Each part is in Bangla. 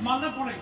মালদা পরে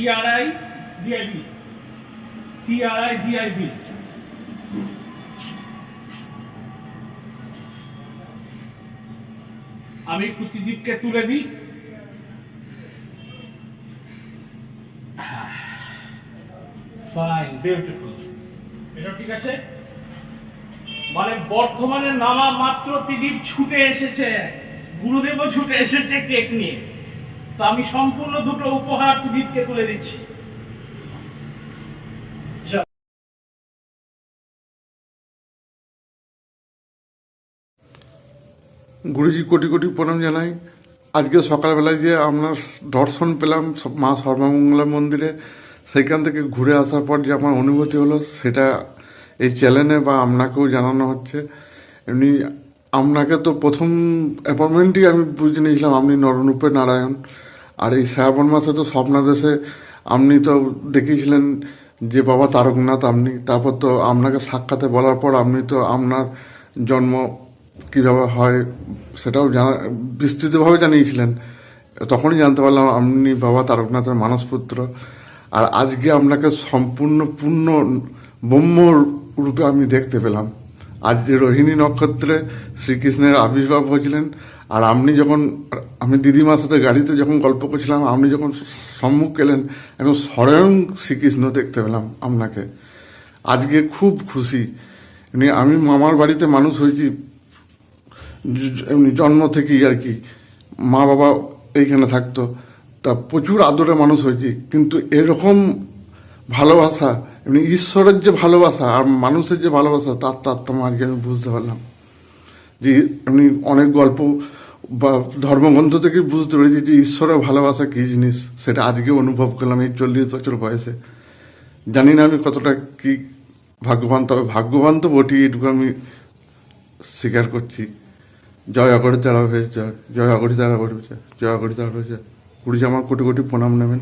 টিআরআই ডিআইবি টিআরআই ডিআইবি আমি কুচিদীপকে তুলে দিই। ফাইন বিউটিফুল এটা ঠিক আছে? মানে বর্ধমানে নামা মাত্র ত্রিদীপ ছুটে এসেছে। গুরুদেবও ছুটে এসেছে কেক নিয়ে। তো আমি সম্পূর্ণ দুটো উপহার ত্রিদীপকে তুলে দিচ্ছি। গুরুজি কোটি কোটি প্রণাম জানাই। আজকে সকালবেলায় যে আপনার দর্শন পেলাম মা সর্বমঙ্গলা মন্দিরে, সেইখান থেকে ঘুরে আসার পর যে আমার অনুভূতি হলো, সেটা এই চ্যানেলে বা আপনাকেও জানানো হচ্ছে। এমনি আপনাকে তো প্রথম অ্যাপয়েন্টমেন্টই আমি বুঝে নিয়েছিলাম, আপনি নরনূপে নারায়ণ। আর এই শ্রাবণ মাসে তো স্বপ্নাদেশে আপনি তো দেখিয়েছিলেন যে বাবা তারকনাথ, আপনি তারপর তো আপনাকে সাক্ষাতে বলার পর আপনি তো আপনার জন্ম কীভাবে হয় সেটাও জানা, বিস্তৃতভাবে জানিয়েছিলেন। তখনই জানতে পারলাম আপনি বাবা তারকনাথের মানসপুত্র। আর আজকে আপনাকে সম্পূর্ণ পূর্ণ ব্রহ্ম রূপে আমি দেখতে পেলাম। আজ যে রোহিণী নক্ষত্রে শ্রীকৃষ্ণের আবির্ভাব হয়েছিলেন আর আপনি যখন, আমি দিদিমার সাথে গাড়িতে যখন গল্প করছিলাম আপনি যখন সম্মুখ এলেন এখন স্বয়ং শ্রীকৃষ্ণ দেখতে পেলাম আপনাকে। আজকে খুব খুশি। আমি মামার বাড়িতে মানুষ হয়েছি এমনি জন্ম থেকেই আর কি। মা বাবা এইখানে থাকতো। তা প্রচুর আদরে মানুষ হয়েছি, কিন্তু এরকম ভালোবাসা এমনি ঈশ্বরের যে ভালোবাসা আর মানুষের যে ভালোবাসা, তার তারতম্য আজকে আমি বুঝতে পারলাম। যে এমনি অনেক গল্প বা ধর্মগ্রন্থ থেকে বুঝতে পেরেছি যে ঈশ্বরের ভালোবাসা কী জিনিস, সেটা আজকে অনুভব করলাম এই চল্লিশ বছর বয়সে। জানি না আমি কতটা কি ভাগ্যবান, তবে ভাগ্যবান তো বটি এটুকু আমি স্বীকার করছি। জয় অগড়ি তারা হয়েছে, জয় জয় অগরি তারা হয়েছে, জয় অগড়ি তারা হয়েছে। কুড়ি জামা কোটি কোটি প্রণাম নেবেন।